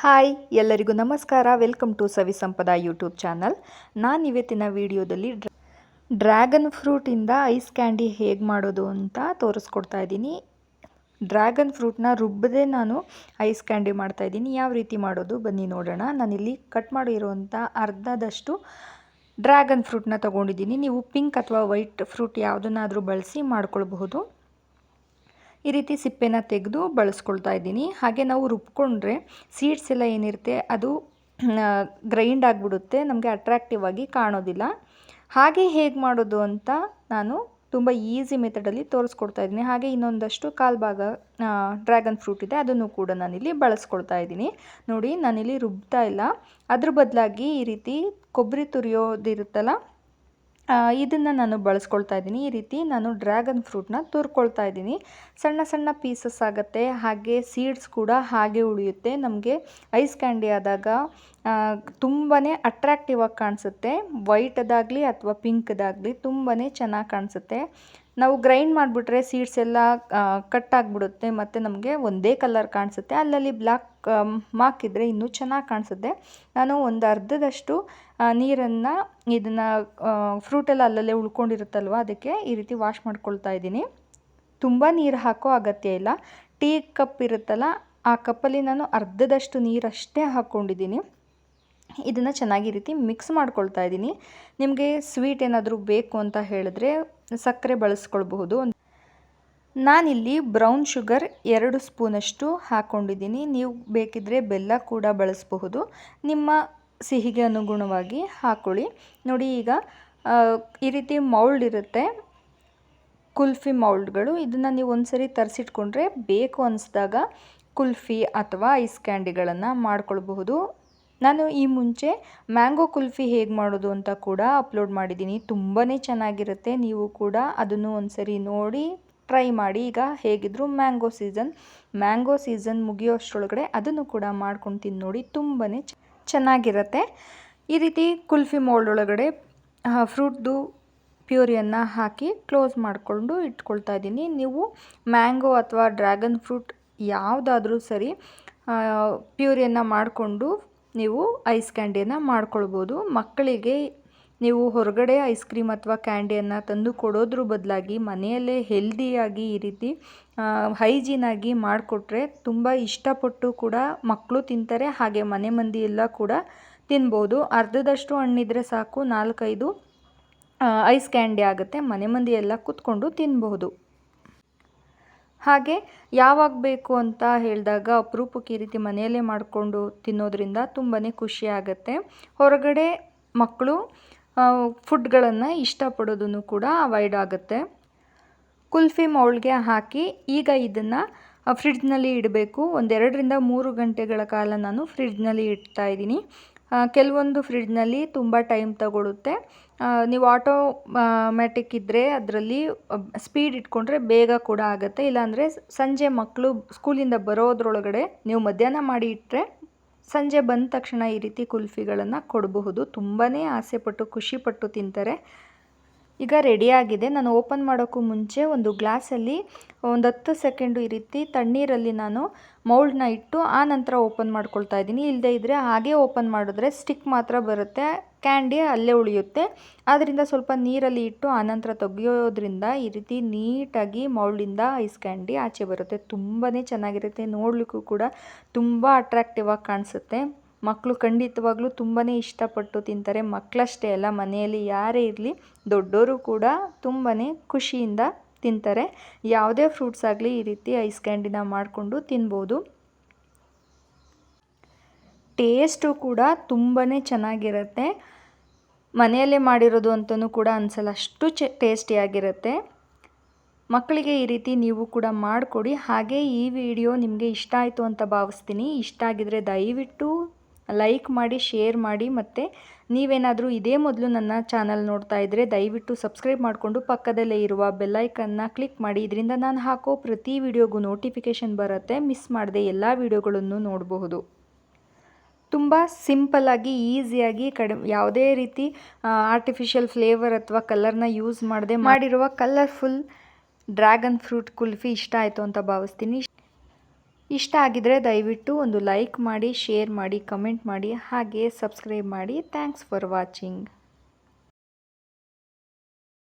Hi, ಎಲ್ಲರಿಗೂ ನಮಸ್ಕಾರ. Welcome to Savi Sampada YouTube channel ನಾನು ಇವತ್ತಿನ ವಿಡಿಯೋದಲ್ಲಿ ಡ್ರ ಡ್ರ್ಯಾಗನ್ ಫ್ರೂಟಿಂದ ಐಸ್ ಕ್ಯಾಂಡಿ ಹೇಗೆ ಮಾಡೋದು ಅಂತ ತೋರಿಸ್ಕೊಡ್ತಾ ಇದ್ದೀನಿ. ಡ್ರ್ಯಾಗನ್ ಫ್ರೂಟ್ನ ರುಬ್ಬದೆ ನಾನು ಐಸ್ ಕ್ಯಾಂಡಿ ಮಾಡ್ತಾ ಇದ್ದೀನಿ. ಯಾವ ರೀತಿ ಮಾಡೋದು ಬನ್ನಿ ನೋಡೋಣ. ನಾನಿಲ್ಲಿ ಕಟ್ ಮಾಡಿರುವಂಥ ಅರ್ಧದಷ್ಟು ಡ್ರ್ಯಾಗನ್ ಫ್ರೂಟ್ನ ತೊಗೊಂಡಿದ್ದೀನಿ. ನೀವು ಪಿಂಕ್ ಅಥವಾ ವೈಟ್ ಫ್ರೂಟ್ ಯಾವುದನ್ನಾದರೂ ಬಳಸಿ ಮಾಡ್ಕೊಳ್ಬಹುದು. ಈ ರೀತಿ ಸಿಪ್ಪೆನ ತೆಗೆದು ಬಳಸ್ಕೊಳ್ತಾ ಇದ್ದೀನಿ. ಹಾಗೆ ನಾವು ರುಬ್ಕೊಂಡ್ರೆ ಸೀಡ್ಸ್ ಎಲ್ಲ ಏನಿರುತ್ತೆ ಅದು ಗ್ರೈಂಡ್ ಆಗಿಬಿಡುತ್ತೆ, ನಮಗೆ ಅಟ್ರಾಕ್ಟಿವ್ ಆಗಿ ಕಾಣೋದಿಲ್ಲ. ಹಾಗೆ ಹೇಗೆ ಮಾಡೋದು ಅಂತ ನಾನು ತುಂಬ ಈಸಿ ಮೆಥಡಲ್ಲಿ ತೋರಿಸ್ಕೊಡ್ತಾ ಇದ್ದೀನಿ. ಹಾಗೆ ಇನ್ನೊಂದಷ್ಟು ಕಾಲು ಭಾಗ ಡ್ರ್ಯಾಗನ್ ಫ್ರೂಟ್ ಇದೆ, ಅದನ್ನು ಕೂಡ ನಾನಿಲ್ಲಿ ಬಳಸ್ಕೊಳ್ತಾ ಇದ್ದೀನಿ. ನೋಡಿ, ನಾನಿಲ್ಲಿ ರುಬ್ತಾ ಇಲ್ಲ. ಅದ್ರ ಬದಲಾಗಿ ಈ ರೀತಿ ಕೊಬ್ಬರಿ ತುರಿಯೋದಿರುತ್ತಲ್ಲ ಇದನ್ನು ನಾನು ಬಳಸ್ಕೊಳ್ತಾ ಇದ್ದೀನಿ. ಈ ರೀತಿ ನಾನು ಡ್ರ್ಯಾಗನ್ ಫ್ರೂಟ್ನ ತುರ್ಕೊಳ್ತಾ ಇದ್ದೀನಿ. ಸಣ್ಣ ಸಣ್ಣ ಪೀಸಸ್ ಆಗುತ್ತೆ, ಹಾಗೆ ಸೀಡ್ಸ್ ಕೂಡ ಹಾಗೆ ಉಳಿಯುತ್ತೆ. ನಮಗೆ ಐಸ್ ಕ್ಯಾಂಡಿ ಆದಾಗ ತುಂಬಾ ಅಟ್ರಾಕ್ಟಿವ್ ಆಗಿ ಕಾಣಿಸುತ್ತೆ. ವೈಟದಾಗಲಿ ಅಥವಾ ಪಿಂಕ್ದಾಗಲಿ ತುಂಬಾ ಚೆನ್ನಾಗಿ ಕಾಣಿಸುತ್ತೆ. ನಾವು ಗ್ರೈಂಡ್ ಮಾಡಿಬಿಟ್ರೆ ಸೀಡ್ಸ್ ಎಲ್ಲ ಕಟ್ ಆಗಿಬಿಡುತ್ತೆ, ಮತ್ತು ನಮಗೆ ಒಂದೇ ಕಲರ್ ಕಾಣಿಸುತ್ತೆ. ಅಲ್ಲಲ್ಲಿ ಬ್ಲ್ಯಾಕ್ ಮಾರ್ಕ್ ಇದ್ದರೆ ಇನ್ನೂ ಚೆನ್ನಾಗಿ ಕಾಣಿಸುತ್ತೆ. ನಾನು ಒಂದು ಅರ್ಧದಷ್ಟು ನೀರನ್ನು ಇದನ್ನು ಫ್ರೂಟೆಲ್ಲ ಅಲ್ಲಲ್ಲೇ ಉಳ್ಕೊಂಡಿರುತ್ತಲ್ವ, ಅದಕ್ಕೆ ಈ ರೀತಿ ವಾಶ್ ಮಾಡ್ಕೊಳ್ತಾ ಇದ್ದೀನಿ. ತುಂಬ ನೀರು ಹಾಕೋ ಅಗತ್ಯ ಇಲ್ಲ. ಟೀ ಕಪ್ ಇರುತ್ತಲ್ಲ, ಆ ಕಪ್ಪಲ್ಲಿ ನಾನು ಅರ್ಧದಷ್ಟು ನೀರಷ್ಟೇ ಹಾಕ್ಕೊಂಡಿದ್ದೀನಿ ಇದನ್ನು ಚೆನ್ನಾಗಿ ರೀತಿ ಮಿಕ್ಸ್ ಮಾಡ್ಕೊಳ್ತಾ ಇದ್ದೀನಿ. ನಿಮಗೆ ಸ್ವೀಟ್ ಏನಾದರೂ ಬೇಕು ಅಂತ ಹೇಳಿದ್ರೆ ಸಕ್ಕರೆ ಬಳಸ್ಕೊಳ್ಬಹುದು. ನಾನಿಲ್ಲಿ ಬ್ರೌನ್ ಶುಗರ್ ಎರಡು ಸ್ಪೂನಷ್ಟು ಹಾಕ್ಕೊಂಡಿದ್ದೀನಿ ನೀವು ಬೇಕಿದ್ದರೆ ಬೆಲ್ಲ ಕೂಡ ಬಳಸಬಹುದು. ನಿಮ್ಮ ಸಿಹಿಗೆ ಅನುಗುಣವಾಗಿ ಹಾಕೊಳ್ಳಿ. ನೋಡಿ ಈಗ ಈ ರೀತಿ ಮೌಲ್ಡ್ ಇರುತ್ತೆ. ಕುಲ್ಫಿ ಮೌಲ್ಡ್ಗಳು ಇದನ್ನು ನೀವು ಒಂದ್ಸರಿ ತರಿಸಿಟ್ಕೊಂಡ್ರೆ ಬೇಕು ಅನಿಸಿದಾಗ ಕುಲ್ಫಿ ಅಥವಾ ಐಸ್ ಕ್ಯಾಂಡಿಗಳನ್ನು ಮಾಡ್ಕೊಳ್ಬಹುದು. ನಾನು ಈ ಮುಂಚೆ ಮ್ಯಾಂಗೋ ಕುಲ್ಫಿ ಹೇಗೆ ಮಾಡೋದು ಅಂತ ಕೂಡ ಅಪ್ಲೋಡ್ ಮಾಡಿದ್ದೀನಿ. ತುಂಬಾ ಚೆನ್ನಾಗಿರುತ್ತೆ. ನೀವು ಕೂಡ ಅದನ್ನು ಒಂದ್ಸರಿ ನೋಡಿ ಟ್ರೈ ಮಾಡಿ. ಈಗ ಹೇಗಿದ್ರು ಮ್ಯಾಂಗೋ ಸೀಸನ್. ಮ್ಯಾಂಗೋ ಸೀಸನ್ ಮುಗಿಯೋಷ್ಟರೊಳಗಡೆ ಅದನ್ನು ಕೂಡ ಮಾಡ್ಕೊಂಡು ತಿಂದು ನೋಡಿ. ತುಂಬಾ ಚೆನ್ನಾಗಿರುತ್ತೆ. ಈ ರೀತಿ ಕುಲ್ಫಿ ಮೋಲ್ಡ್ ಒಳಗಡೆ ಫ್ರೂಟ್ದು ಪ್ಯೂರಿಯನ್ನು ಹಾಕಿ ಕ್ಲೋಸ್ ಮಾಡಿಕೊಂಡು ಇಟ್ಕೊಳ್ತಾ ಇದ್ದೀನಿ. ನೀವು ಮ್ಯಾಂಗೋ ಅಥವಾ ಡ್ರ್ಯಾಗನ್ ಫ್ರೂಟ್ ಯಾವುದಾದ್ರೂ ಸರಿ ಪ್ಯೂರಿಯನ್ನು ಮಾಡಿಕೊಂಡು ನೀವು ಐಸ್ ಕ್ಯಾಂಡಿಯನ್ನು ಮಾಡ್ಕೊಳ್ಬೋದು. ಮಕ್ಕಳಿಗೆ ನೀವು ಹೊರಗಡೆ ಐಸ್ ಕ್ರೀಮ್ ಅಥವಾ ಕ್ಯಾಂಡಿಯನ್ನು ತಂದು ಕೊಡೋದ್ರ ಬದಲಾಗಿ ಮನೆಯಲ್ಲೇ ಹೆಲ್ದಿಯಾಗಿ ಈ ರೀತಿ ಹೈಜೀನಾಗಿ ಮಾಡಿಕೊಟ್ರೆ ತುಂಬ ಇಷ್ಟಪಟ್ಟು ಕೂಡ ಮಕ್ಕಳು ತಿಂತಾರೆ. ಹಾಗೆ ಮನೆ ಮಂದಿ ಎಲ್ಲ ಕೂಡ ತಿನ್ಬೋದು. ಅರ್ಧದಷ್ಟು ಹಣ್ಣಿದ್ರೆ ಸಾಕು, ನಾಲ್ಕೈದು ಐಸ್ ಕ್ಯಾಂಡಿ ಆಗುತ್ತೆ. ಮನೆ ಮಂದಿ ಎಲ್ಲ ಕೂತ್ಕೊಂಡು ತಿನ್ಬಹುದು ಹಾಗೆ ಯಾವಾಗ ಬೇಕು ಅಂತ ಹೇಳಿದಾಗ ಅಪರೂಪಕ್ಕೆ ಈ ರೀತಿ ಮನೆಯಲ್ಲೇ ಮಾಡಿಕೊಂಡು ತಿನ್ನೋದ್ರಿಂದ ತುಂಬಾ ಖುಷಿ ಆಗುತ್ತೆ. ಹೊರಗಡೆ ಮಕ್ಕಳು ಫುಡ್ಗಳನ್ನು ಇಷ್ಟಪಡೋದನ್ನು ಕೂಡ ಅವಾಯ್ಡ್ ಆಗುತ್ತೆ. ಕುಲ್ಫಿ ಮೌಲ್ಡ್ಗೆ ಹಾಕಿ ಈಗ ಇದನ್ನು ಫ್ರಿಡ್ಜ್ನಲ್ಲಿ ಇಡಬೇಕು. ಒಂದೆರಡರಿಂದ ಮೂರು ಗಂಟೆಗಳ ಕಾಲ ನಾನು ಫ್ರಿಡ್ಜ್ನಲ್ಲಿ ಇಡ್ತಾ ಇದ್ದೀನಿ. ಕೆಲವೊಂದು ಫ್ರಿಡ್ಜ್ನಲ್ಲಿ ತುಂಬ ಟೈಮ್ ತಗೊಳುತ್ತೆ. ನೀವು ಆಟೋ ಮ್ಯಾಟಿಕ್ ಇದ್ದರೆ ಅದರಲ್ಲಿ ಸ್ಪೀಡ್ ಇಟ್ಕೊಂಡ್ರೆ ಬೇಗ ಕೂಡ ಆಗುತ್ತೆ. ಇಲ್ಲಾಂದರೆ ಸಂಜೆ ಮಕ್ಕಳು ಸ್ಕೂಲಿಂದ ಬರೋದ್ರೊಳಗಡೆ ನೀವು ಮಧ್ಯಾಹ್ನ ಮಾಡಿ ಇಟ್ಟರೆ ಸಂಜೆ ಬಂದ ತಕ್ಷಣ ಈ ರೀತಿ ಕುಲ್ಫಿಗಳನ್ನು ಕೊಡಬಹುದು. ತುಂಬಾ ಆಸೆಪಟ್ಟು, ಖುಷಿಪಟ್ಟು ತಿಂತಾರೆ. ಈಗ ರೆಡಿಯಾಗಿದೆ ನಾನು ಓಪನ್ ಮಾಡೋಕ್ಕೂ ಮುಂಚೆ ಒಂದು ಗ್ಲಾಸಲ್ಲಿ ಒಂದು ಹತ್ತು ಸೆಕೆಂಡು ಈ ರೀತಿ ತಣ್ಣೀರಲ್ಲಿ ನಾನು ಮೌಲ್ಡ್ನ ಇಟ್ಟು ಆ ನಂತರ ಓಪನ್ ಮಾಡ್ಕೊಳ್ತಾ ಇದ್ದೀನಿ. ಇಲ್ಲದೇ ಇದ್ದರೆ ಹಾಗೆ ಓಪನ್ ಮಾಡಿದ್ರೆ ಸ್ಟಿಕ್ ಮಾತ್ರ ಬರುತ್ತೆ. ಕ್ಯಾಂಡಿ ಅಲ್ಲೇ ಉಳಿಯುತ್ತೆ. ಆದ್ದರಿಂದ ಸ್ವಲ್ಪ ನೀರಲ್ಲಿ ಇಟ್ಟು ಆನಂತರ ತೆಗೆಯೋದ್ರಿಂದ ಈ ರೀತಿ ನೀಟಾಗಿ ಮೌಲ್ಡಿಂದ ಐಸ್ ಕ್ಯಾಂಡಿ ಆಚೆ ಬರುತ್ತೆ. ತುಂಬಾ ಚೆನ್ನಾಗಿರುತ್ತೆ. ನೋಡಲಿಕ್ಕೂ ಕೂಡ ತುಂಬ ಅಟ್ರಾಕ್ಟಿವ್ ಆಗಿ ಕಾಣಿಸುತ್ತೆ. ಮಕ್ಕಳು ಖಂಡಿತವಾಗ್ಲೂ ತುಂಬಾ ಇಷ್ಟಪಟ್ಟು ತಿಂತಾರೆ. ಮಕ್ಕಳಷ್ಟೇ ಅಲ್ಲ, ಮನೆಯಲ್ಲಿ ಯಾರೇ ಇರಲಿ ದೊಡ್ಡವರು ಕೂಡ ತುಂಬಾ ಖುಷಿಯಿಂದ ತಿಂತಾರೆ. ಯಾವುದೇ ಫ್ರೂಟ್ಸ್ ಆಗಲಿ ಈ ರೀತಿ ಐಸ್ ಕ್ಯಾಂಡಿನ ಮಾಡಿಕೊಂಡು ತಿನ್ಬೋದು. ಟೇಸ್ಟು ಕೂಡ ತುಂಬಾ ಚೆನ್ನಾಗಿರುತ್ತೆ. ಮನೆಯಲ್ಲೇ ಮಾಡಿರೋದು ಅಂತಲೂ ಕೂಡ ಅನಿಸಲ್ಲ, ಅಷ್ಟು ಚೆ, ಟೇಸ್ಟಿಯಾಗಿರುತ್ತೆ. ಮಕ್ಕಳಿಗೆ ಈ ರೀತಿ ನೀವು ಕೂಡ ಮಾಡಿಕೊಡಿ. ಹಾಗೆ ಈ ವಿಡಿಯೋ ನಿಮಗೆ ಇಷ್ಟ ಆಯಿತು ಅಂತ ಭಾವಿಸ್ತೀನಿ. ಇಷ್ಟ ಆಗಿದರೆ ದಯವಿಟ್ಟು ಲೈಕ್ ಮಾಡಿ ಶೇರ್ ಮಾಡಿ ಮತ್ತು ನೀವೇನಾದರೂ ಇದೇ ಮೊದಲು ನನ್ನ ಚಾನಲ್ ನೋಡ್ತಾ ಇದ್ದರೆ ದಯವಿಟ್ಟು ಸಬ್ಸ್ಕ್ರೈಬ್ ಮಾಡಿಕೊಂಡು ಪಕ್ಕದಲ್ಲೇ ಇರುವ ಬೆಲ್ಲೈಕನ್ನ ಕ್ಲಿಕ್ ಮಾಡಿ. ಇದರಿಂದ ನಾನು ಹಾಕೋ ಪ್ರತಿ ವಿಡಿಯೋಗೂ ನೋಟಿಫಿಕೇಷನ್ ಬರುತ್ತೆ. ಮಿಸ್ ಮಾಡದೆ ಎಲ್ಲ ವಿಡಿಯೋಗಳನ್ನು ನೋಡಬಹುದು. ತುಂಬ ಸಿಂಪಲ್ಲಾಗಿ ಈಸಿಯಾಗಿ ಕಡಿಮೆ, ಯಾವುದೇ ರೀತಿ ಆರ್ಟಿಫಿಷಿಯಲ್ ಫ್ಲೇವರ್ ಅಥವಾ ಕಲರ್ನ ಯೂಸ್ ಮಾಡದೆ ಮಾಡಿರುವ ಕಲರ್ಫುಲ್ ಡ್ರ್ಯಾಗನ್ ಫ್ರೂಟ್ ಕುಲ್ಫಿ ಇಷ್ಟ ಆಯಿತು ಅಂತ ಭಾವಿಸ್ತೀನಿ. ಇಷ್ಟ ಆಗಿದ್ರೆ ದಯವಿಟ್ಟು ಒಂದು ಲೈಕ್ ಮಾಡಿ, ಶೇರ್ ಮಾಡಿ, ಕಮೆಂಟ್ ಮಾಡಿ ಹಾಗೆ ಸಬ್ಸ್ಕ್ರೈಬ್ ಮಾಡಿ. Thanks for watching.